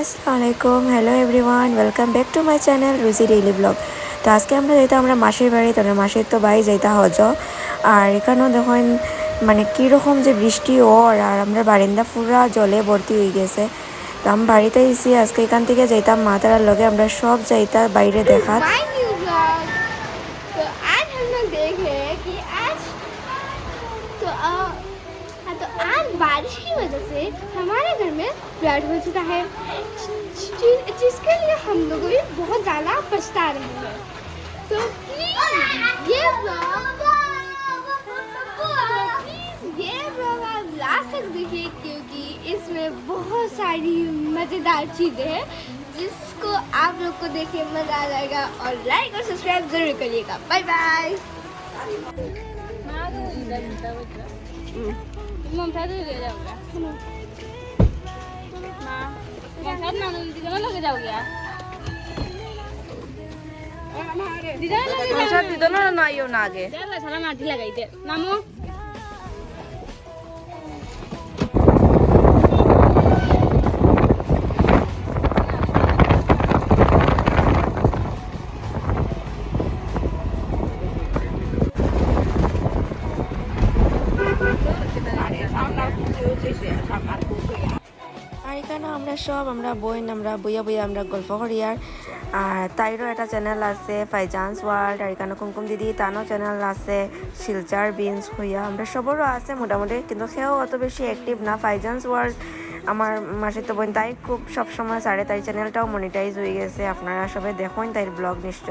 আসসালামাইকুম hello everyone welcome back to my channel Ruji daily blog তো আজকে আমরা যেতাম আমরা মাসির বাড়ি, তো মাসির তো বাড়ি যাইতা হজ। আর এখানেও দেখেন মানে কীরকম যে বৃষ্টি, ওর, আর আমরা বারিন্দা পুরা জলে ভর্তি হয়ে গেছে। তো আমি বাড়িতে এসি আজকে এখান থেকে যাইতাম মা তারার লগে আমরা সব যাইতাম বাইরে দেখার। তো बारिश की वजह से हमारे घर में फ्लड हो चुका है। जिसके लिए हम लोग भी बहुत ज़्यादा पछता रहे हैं। तो प्लीज़ ये तो आप देखिए क्योंकि इसमें बहुत सारी मज़ेदार चीज़ें हैं, जिसको आप लोग को देख के मज़ा आ जाएगा और लाइक और सब्सक्राइब ज़रूर करिएगा। बाय बाय মমতাজ না আগে সারা মাটি লাগাই দে নামো আর এখানে আমরা সব আমরা বইন আমরা বইয়া বইয়া আমরা গল্প করি আর। তাইরও একটা চ্যানেল আছে ফাইজান্স ওয়ার্ল্ড আর এখানে কুমকুম দিদি তানও চ্যানেল আছে শিলচার বিনস হইয়া আমরা সবরও আছে মোটামুটি, কিন্তু সেও অত বেশি অ্যাক্টিভ না। ফাইজান্স ওয়ার্ল্ড আমার মাসির তো বোন, তাই খুব সবসময় সাড়ে তাই চ্যানেলটাও মনিটাইজ হয়ে গেছে। আপনারা সবাই দেখুন তাই ব্লগ নিশ্চয়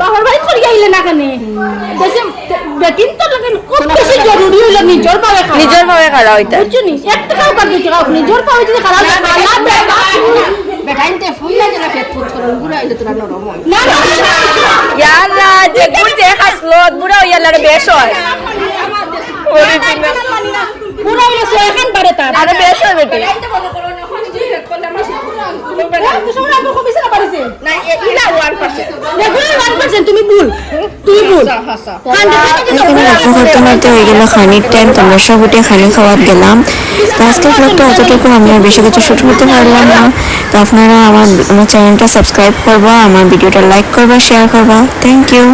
বাবার বাড়ি করে আইলে না কেন? দেশে বেটিন তো লাগে খুব বেশি জরুরি হলো নিজের পাবে খাওয়া? নিজের ভাবে খাড়া হইতা বুঝছ নি এক টাকাও কাট দিতে খাও নিজের পাবে যদি খারাপ না না bedain teh full aja lah fet food kalau gula itu tuh normal না ইয়ালা যে গুড় যে খাসলত বুড়া ইয়ালার বেশ হয়। পুরো হইল সে এখন বাড়ে তার। আরে বেশ হয় বেটি। আমার খুব বেশি না পারিছে না ইলা ওয়ান পার্সেন্ট দেখো 1% তুমি ভুল তুমি ভুল। এখানে রাফা করতে করতে হয়ে গেল খানির টাইম তো আমরা সব উঠে খানি খাওয়ার গেলাম তো আজকের ব্লগটা এতটুকু আমি আর বেশি কিছু শুট করতে পারলাম না। তো আপনারা আমার আমার চ্যানেলটা সাবস্ক্রাইব করবা আমার ভিডিওটা লাইক করবা শেয়ার করবা। Thank you